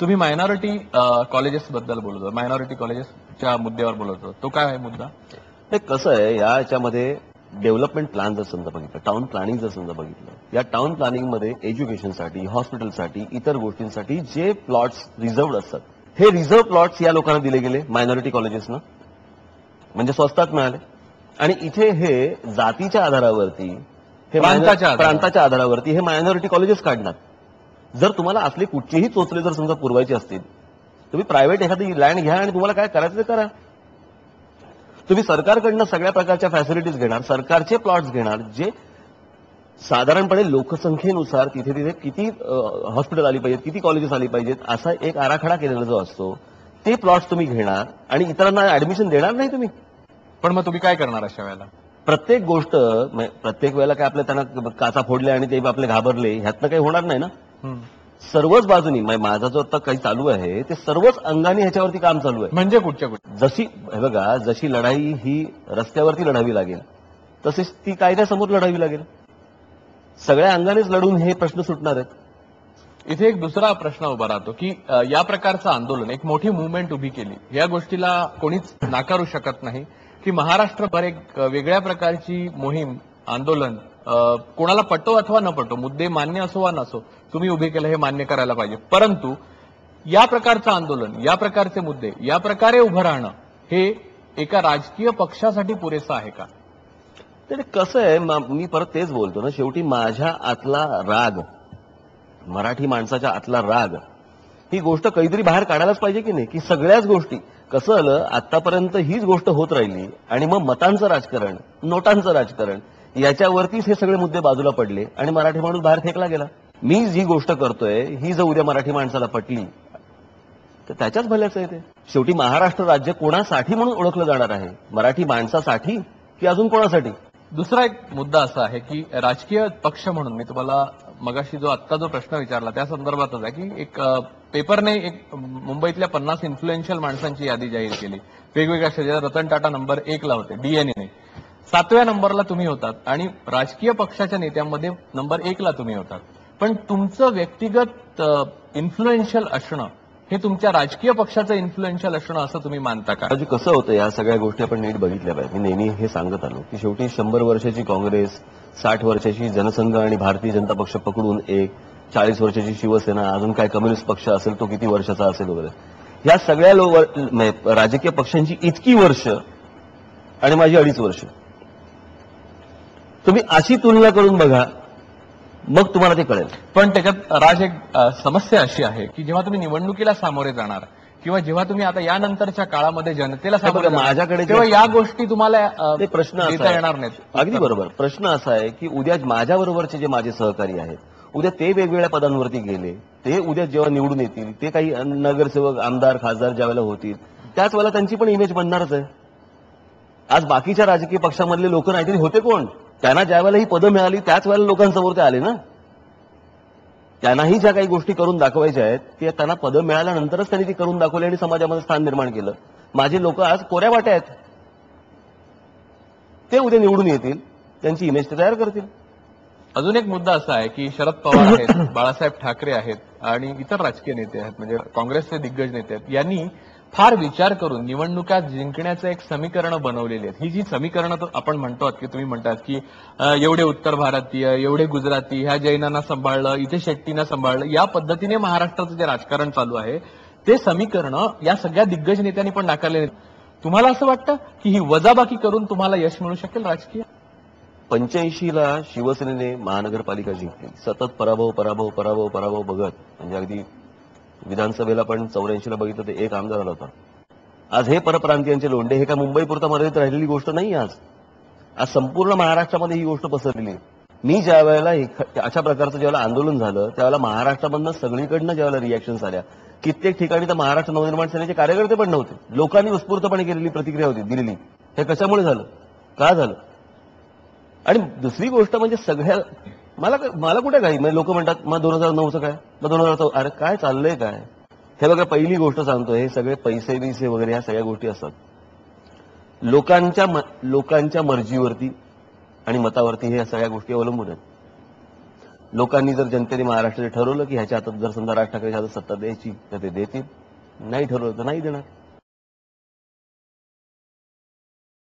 तुम्ही minority colleges बद्दल बोलत होता. मायनॉरिटी कॉलेजेसच्या मुद्द्यावर बोलत होता. तो काय आहे मुद्दा? हे कसं आहे या याच्यामध्ये डेव्हलपमेंट प्लॅन जर समजा बघितलं टाउन प्लॅनिंग जर समजा बघितलं या टाउन प्लॅनिंगमध्ये एज्युकेशनसाठी हॉस्पिटलसाठी इतर गोष्टींसाठी जे प्लॉट्स रिझर्वड असतात हे रिझर्व प्लॉट्स या लोकांना दिले गेले मायनॉरिटी कॉलेजेसना म्हणजे स्वस्तात मिळाले. आणि इथे हे जातीच्या आधारावरती हे. प्रांताच्या आधारावरती हे मायनॉरिटी कॉलेजेस काढणार. जर तुम्हाला असले कुठचेही चोचले जर समजा पुरवायचे असतील तुम्ही प्रायव्हेट एखादी लँड घ्या आणि तुम्हाला काय करायचं ते करा. तुम्ही सरकारकडनं सगळ्या प्रकारच्या फॅसिलिटीज घेणार सरकारचे प्लॉट्स घेणार जे साधारणपणे लोकसंख्येनुसार तिथे तिथे किती हॉस्पिटल आली पाहिजेत किती कॉलेजेस आली पाहिजेत असा एक आराखडा केलेला जो असतो ते प्लॉट्स तुम्ही घेणार आणि इतरांना ऍडमिशन देणार नाही तुम्ही. पण मग तुम्ही काय करणार अशा वेळेला? प्रत्येक गोष्ट प्रत्येक वेळेला काय आपल्या त्यांना काचा फोडल्या आणि ते आपले घाबरले ह्यातनं काही होणार नाही ना. सर्वच बाजूनी म्हणजे माझा जो आता काही चालू आहे ते सर्वच अंगाने ह्याच्यावरती काम चालू आहे. म्हणजे कुठच्या कुठे जशी हे बघा जशी लढाई ही रस्त्यावरती लढावी लागेल तशीच ती कायद्यासमोर लढावी लागेल. सगळ्या अंगानेच लढून हे प्रश्न सुटणार आहेत. इथे एक दुसरा प्रश्न उभा राहतो की या प्रकारचं आंदोलन एक मोठी मुवमेंट उभी केली या गोष्टीला कोणीच नाकारू शकत नाही की महाराष्ट्रभर एक वेगळ्या प्रकारची मोहीम आंदोलन कोणाला पटो अथवा न पटो मुद्दे मान्य असो वा नसो तुम्ही उभे केलं हे मान्य करायला पाहिजे. परंतु या प्रकारचं आंदोलन या प्रकारचे मुद्दे या प्रकारे उभं राहणं हे एका राजकीय पक्षासाठी पुरेसं आहे का? तर कसं आहे मी परत तेच बोलतो ना शेवटी माझ्या आतला राग मराठी माणसाच्या आतला राग ही गोष्ट काहीतरी बाहेर काढायलाच पाहिजे की नाही? की सगळ्याच गोष्टी. कसं आलं आतापर्यंत हीच गोष्ट होत राहिली आणि मग मतांचं राजकारण नोटांचं राजकारण याच्यावरतीच हे सगळे मुद्दे बाजूला पडले आणि मराठी माणूस बाहेर फेकला गेला. मी जी गोष्ट करतोय ही जर उद्या मराठी माणसाला पटली तर त्याच्याच भल्याचं आहे ते. शेवटी महाराष्ट्र राज्य कोणासाठी म्हणून ओळखलं जाणार आहे? मराठी माणसासाठी की अजून कोणासाठी? दुसरा एक मुद्दा असा आहे की राजकीय पक्ष म्हणून मी तुम्हाला मगाशी जो आत्ता जो प्रश्न विचारला त्या संदर्भातच आहे की एक पेपरने एक मुंबईतल्या पन्नास इन्फ्लुएन्शियल माणसांची यादी जाहीर केली. वेगवेगळ्या क्षेत्रात रतन टाटा नंबर एक ला होते डीएनए सातव्या नंबरला तुम्ही होतात आणि राजकीय पक्षाच्या नेत्यांमध्ये नंबर एकला तुम्ही होतात. पण तुमचं व्यक्तिगत इन्फ्लुएन्शियल असणं हे तुमच्या राजकीय पक्षाचं इन्फ्लुएन्शियल असणं असं तुम्ही मानता का? म्हणजे कसं होतं? या सगळ्या गोष्टी आपण नीट बघितल्या पाहिजे. मी नेहमी हे सांगत आलो की शेवटी शंभर वर्षाची काँग्रेस साठ वर्षाची जनसंघ आणि भारतीय जनता पक्ष पकडून एक चाळीस वर्षाची शिवसेना अजून काय कम्युनिस्ट पक्ष असेल तो किती वर्षाचा असेल वगैरे. या सगळ्या राजकीय पक्षांची इतकी वर्ष आणि माझी अडीच वर्ष. तुम्ही अशी तुलना करून बघा मग तुम्हाला ते कळेल. पण त्याच्यात राज एक समस्या अशी आहे की जेव्हा तुम्ही निवडणुकीला सामोरे जाणार किंवा जेव्हा तुम्ही आता यानंतरच्या काळामध्ये जनतेला सामोरे माझ्याकडे तेव्हा या गोष्टी तुम्हाला प्रश्न. येणार नाहीत. अगदी बरोबर. प्रश्न असा आहे की उद्या माझ्या बरोबरचे जे माझे सहकारी आहेत उद्या ते वेगवेगळ्या पदांवरती गेले ते उद्या जेव्हा निवडून येतील ते काही नगरसेवक आमदार खासदार ज्या वेळेला होतील त्याच वेळेला त्यांची पण इमेज बनणारच आहे. आज बाकीच्या राजकीय पक्षामधले लोक नाहीतरी होते कोण? त्यांना ज्या वेळेला ही पदं मिळाली त्याच वेळेला लोकांसमोर ते आले ना? त्यांनाही ज्या काही गोष्टी करून दाखवायच्या आहेत ते त्यांना पदं मिळाल्यानंतरच त्यांनी ती करून दाखवली आणि समाजामध्ये स्थान निर्माण केलं. माझे लोक आज कोऱ्या वाट्या आहेत. ते उद्या निवडून येतील त्यांची इमेज ते तयार करतील. अजून एक मुद्दा असा आहे की शरद पवार आहेत बाळासाहेब ठाकरे आहेत आणि इतर राजकीय नेते आहेत म्हणजे काँग्रेसचे दिग्गज नेते आहेत. यांनी फार विचार करून निवडणुका जिंकण्याचं एक समीकरण बनवलेली आहेत. ही जी समीकरणं आपण म्हणतो की तुम्ही म्हणतात की एवढे उत्तर भारतीय एवढे गुजराती ह्या जैनांना सांभाळलं इथे शेट्टींना सांभाळलं या पद्धतीने महाराष्ट्राचं जे राजकारण चालू आहे ते समीकरण या सगळ्या दिग्गज नेत्यांनी पण नाकारले तुम्हाला असं वाटतं की ही वजाबाकी करून तुम्हाला यश मिळू शकेल राजकीय? पंच्याऐंशीला शिवसेनेने महानगरपालिका जिंकली. सतत पराभव पराभव पराभव पराभव बघत म्हणजे अगदी विधानसभेला पण चौऱ्याऐंशी ला बघितलं ते एक आमदार आला होता. आज हे परप्रांतीयांचे लोंढे हे काय मुंबई पुरता मर्यादित राहिलेली गोष्ट नाही आज. आज संपूर्ण महाराष्ट्रामध्ये ही गोष्ट पसरलेली मी ज्या वेळेला अशा प्रकारचं ज्यावेळेला आंदोलन झालं त्यावेळेला महाराष्ट्रामधनं सगळीकडनं ज्यावेळेला रिॲक्शन आल्या कित्येक ठिकाणी तर महाराष्ट्र नवनिर्माण सेनेचे कार्यकर्ते पण नव्हते. लोकांनी उत्स्फूर्तपणे केलेली प्रतिक्रिया होती दिलेली. हे कशामुळे झालं? का झालं? आणि दुसरी गोष्ट म्हणजे सगळ्या मला मला कुठे काही? म्हणजे लोक म्हणतात मग दोन हजार नऊचं काय? मग दोन हजार अरे काय चाललंय काय? हे बघा पहिली गोष्ट सांगतो हे सगळे पैसे बिसे वगैरे ह्या सगळ्या गोष्टी असतात. लोकांच्या लोकांच्या मर्जीवरती आणि मतावरती हे सगळ्या गोष्टी अवलंबून आहेत. लोकांनी जर जनतेने महाराष्ट्राचे ठरवलं की ह्याच्या हातात जर समजा राज ठाकरेच्या हातात सत्ता द्यायची तर ते देतील. नाही ठरवलं तर नाही देणार.